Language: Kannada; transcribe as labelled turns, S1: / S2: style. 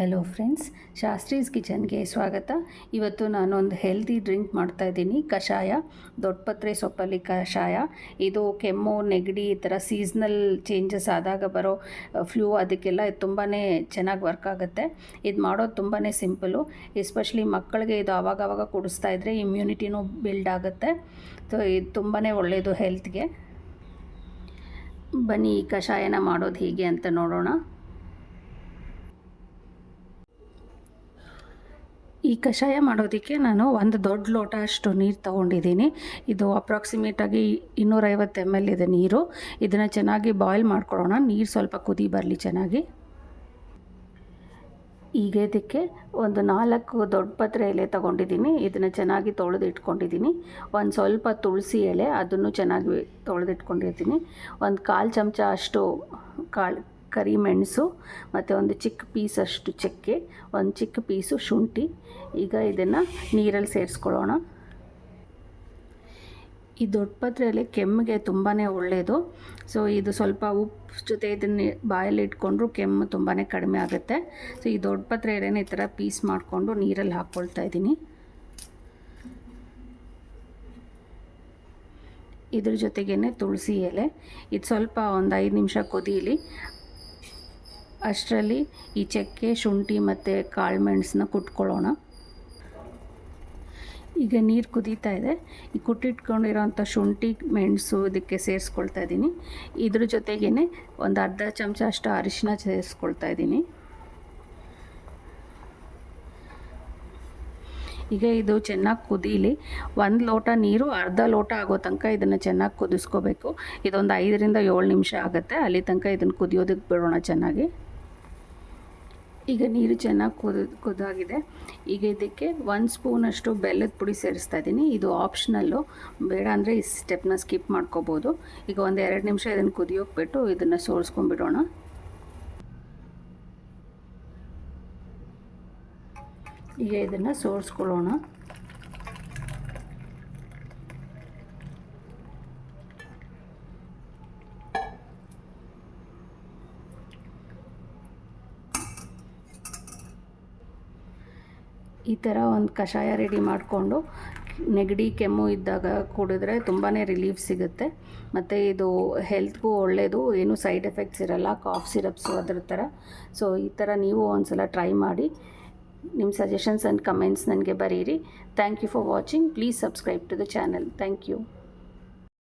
S1: ಹಲೋ ಫ್ರೆಂಡ್ಸ್ ಶಾಸ್ತ್ರೀಸ್ ಕಿಚನ್ಗೆ ಸ್ವಾಗತ. ಇವತ್ತು ನಾನೊಂದು ಹೆಲ್ದಿ ಡ್ರಿಂಕ್ ಮಾಡ್ತಾಯಿದ್ದೀನಿ ಕಷಾಯ ದೊಡ್ಡಪತ್ರೆ ಸೊಪ್ಪಲ್ಲಿ ಕಷಾಯ. ಇದು ಕೆಮ್ಮು, ನೆಗಡಿ ಈ ಥರ ಸೀಸ್ನಲ್ ಚೇಂಜಸ್ ಆದಾಗ ಬರೋ ಫ್ಲೂ ಅದಕ್ಕೆಲ್ಲ ಇದು ತುಂಬಾ ಚೆನ್ನಾಗಿ ವರ್ಕ್ ಆಗುತ್ತೆ. ಇದು ಮಾಡೋದು ತುಂಬಾ ಸಿಂಪಲು ಎಸ್ಪೆಷಲಿ ಮಕ್ಕಳಿಗೆ ಇದು ಆವಾಗವಾಗ ಕುಡಿಸ್ತಾ ಇದ್ದರೆ ಇಮ್ಯುನಿಟಿನೂ ಬಿಲ್ಡ್ ಆಗುತ್ತೆ. ಸೊ ಇದು ತುಂಬಾ ಒಳ್ಳೆಯದು ಹೆಲ್ತ್ಗೆ ಬನ್ನಿ ಕಷಾಯನ ಮಾಡೋದು ಹೀಗೆ ಅಂತ ನೋಡೋಣ. ಈ ಕಷಾಯ ಮಾಡೋದಕ್ಕೆ ನಾನು ಒಂದು ದೊಡ್ಡ ಲೋಟ ಅಷ್ಟು ನೀರು ತೊಗೊಂಡಿದ್ದೀನಿ. ಇದು ಅಪ್ರಾಕ್ಸಿಮೇಟಾಗಿ ಇನ್ನೂರೈವತ್ತು ಎಂ ಎಲ್ ಇದೆ ನೀರು. ಇದನ್ನು ಚೆನ್ನಾಗಿ ಬಾಯ್ಲ್ ಮಾಡ್ಕೊಳ್ಳೋಣ. ನೀರು ಸ್ವಲ್ಪ ಕುದಿ ಬರಲಿ ಚೆನ್ನಾಗಿ. ಈಗ ಇದಕ್ಕೆ ಒಂದು ನಾಲ್ಕು ದೊಡ್ಡ ಪತ್ರೆ ಎಲೆ ತೊಗೊಂಡಿದ್ದೀನಿ. ಇದನ್ನು ಚೆನ್ನಾಗಿ ತೊಳೆದು ಇಟ್ಕೊಂಡಿದ್ದೀನಿ ಒಂದು ಸ್ವಲ್ಪ ತುಳಸಿ ಎಲೆ, ಅದನ್ನು ಚೆನ್ನಾಗಿ ತೊಳೆದಿಟ್ಕೊಂಡಿರ್ತೀನಿ ಒಂದು ಕಾಲು ಚಮಚ ಅಷ್ಟು ಕಾಳು ಕರಿಮೆಣಸು ಮತ್ತು ಒಂದು ಚಿಕ್ಕ ಪೀಸಷ್ಟು ಚಕ್ಕೆ, ಒಂದು ಚಿಕ್ಕ ಪೀಸು ಶುಂಠಿ. ಈಗ ಇದನ್ನು ನೀರಲ್ಲಿ ಸೇರಿಸ್ಕೊಳ್ಳೋಣ. ಈ ದೊಡ್ಡಪತ್ರೆಯಲ್ಲಿ ಕೆಮ್ಮಿಗೆ ತುಂಬಾ ಒಳ್ಳೆಯದು ಸೊ ಇದು ಸ್ವಲ್ಪ ಉಪ್ಪು ಜೊತೆ ಇದನ್ನು ಬಾಯಲ್ಲಿ ಇಟ್ಕೊಂಡ್ರು ಕೆಮ್ಮು ತುಂಬಾ ಕಡಿಮೆ ಆಗುತ್ತೆ. ಸೊ ಈ ದೊಡ್ಡ ಪತ್ರೆ ಎಲೆನ ಈ ಥರ ಪೀಸ್ ಮಾಡಿಕೊಂಡು ನೀರಲ್ಲಿ ಹಾಕ್ಕೊಳ್ತಾ ಇದ್ದೀನಿ. ಇದ್ರ ಜೊತೆಗೇ ತುಳಸಿ ಎಲೆ. ಇದು ಸ್ವಲ್ಪ ಒಂದು ಐದು ನಿಮಿಷ ಕುದೀಲಿ ಅಷ್ಟರಲ್ಲಿ ಈ ಚಕ್ಕೆ, ಶುಂಠಿ ಮತ್ತು ಕಾಳು ಮೆಣಸನ್ನ ಕುಟ್ಕೊಳ್ಳೋಣ. ಈಗ ನೀರು ಕುದೀತಾ ಇದೆ. ಈ ಕುಟ್ಟಿಟ್ಕೊಂಡಿರೋಂಥ ಶುಂಠಿ, ಮೆಣಸು ಇದಕ್ಕೆ ಸೇರಿಸ್ಕೊಳ್ತಾ ಇದ್ದೀನಿ. ಇದ್ರ ಜೊತೆಗೇ ಒಂದು ಅರ್ಧ ಚಮಚ ಅಷ್ಟು ಅರಿಶಿನ ಸೇರಿಸ್ಕೊಳ್ತಾ ಇದ್ದೀನಿ. ಈಗ ಇದು ಚೆನ್ನಾಗಿ ಕುದೀಲಿ. ಒಂದು ಲೋಟ ನೀರು, ಅರ್ಧ ಲೋಟ ಆಗೋ ತನಕ ಇದನ್ನು ಚೆನ್ನಾಗಿ ಕುದಿಸ್ಕೋಬೇಕು. ಇದೊಂದು ಐದರಿಂದ ಏಳು ನಿಮಿಷ ಆಗುತ್ತೆ. ಅಲ್ಲಿ ತನಕ ಇದನ್ನು ಕುದಿಯೋದಕ್ಕೆ ಬಿಡೋಣ ಚೆನ್ನಾಗಿ. ಈಗ ನೀರು ಚೆನ್ನಾಗಿ ಕುದ ಕುದಾಗಿದೆ ಈಗ ಇದಕ್ಕೆ ಒಂದು ಸ್ಪೂನಷ್ಟು ಬೆಲ್ಲದ ಪುಡಿ ಸೇರಿಸ್ತಾ ಇದ್ದೀನಿ. ಇದು ಆಪ್ಷನಲ್ಲು ಬೇಡ ಅಂದರೆ ಈ ಸ್ಟೆಪ್ನ ಸ್ಕಿಪ್ ಮಾಡ್ಕೋಬೋದು. ಈಗ ಒಂದು ಎರಡು ನಿಮಿಷ ಇದನ್ನು ಕುದಿಯೋಕೆ ಬಿಟ್ಟು ಇದನ್ನು ಸೋಲ್ಸ್ಕೊಂಡ್ಬಿಡೋಣ ಈಗ ಇದನ್ನು ಸೋರಿಸ್ಕೊಳ್ಳೋಣ ಈ ಥರ ಒಂದು ಕಷಾಯ ರೆಡಿ ಮಾಡಿಕೊಂಡು ನೆಗಡಿ ಕೆಮ್ಮು ಇದ್ದಾಗ ಕುಡಿದ್ರೆ ತುಂಬಾ ರಿಲೀಫ್ ಸಿಗುತ್ತೆ. ಮತ್ತು ಇದು ಹೆಲ್ತ್ಗೂ ಒಳ್ಳೆಯದು ಏನು ಸೈಡ್ ಎಫೆಕ್ಟ್ಸ್ ಇರಲ್ಲ ಕಾಫ್ ಸಿರಪ್ಸು ಅದ್ರ ಥರ. ಸೊ ಈ ಥರ ನೀವು ಒಂದು ಸಲ ಟ್ರೈ ಮಾಡಿ. ನಿಮ್ಮ ಸಜೆಷನ್ಸ್ ಆ್ಯಂಡ್ ಕಮೆಂಟ್ಸ್ ನನಗೆ ಬರೀರಿ. Thank you for watching please subscribe to the channel thank you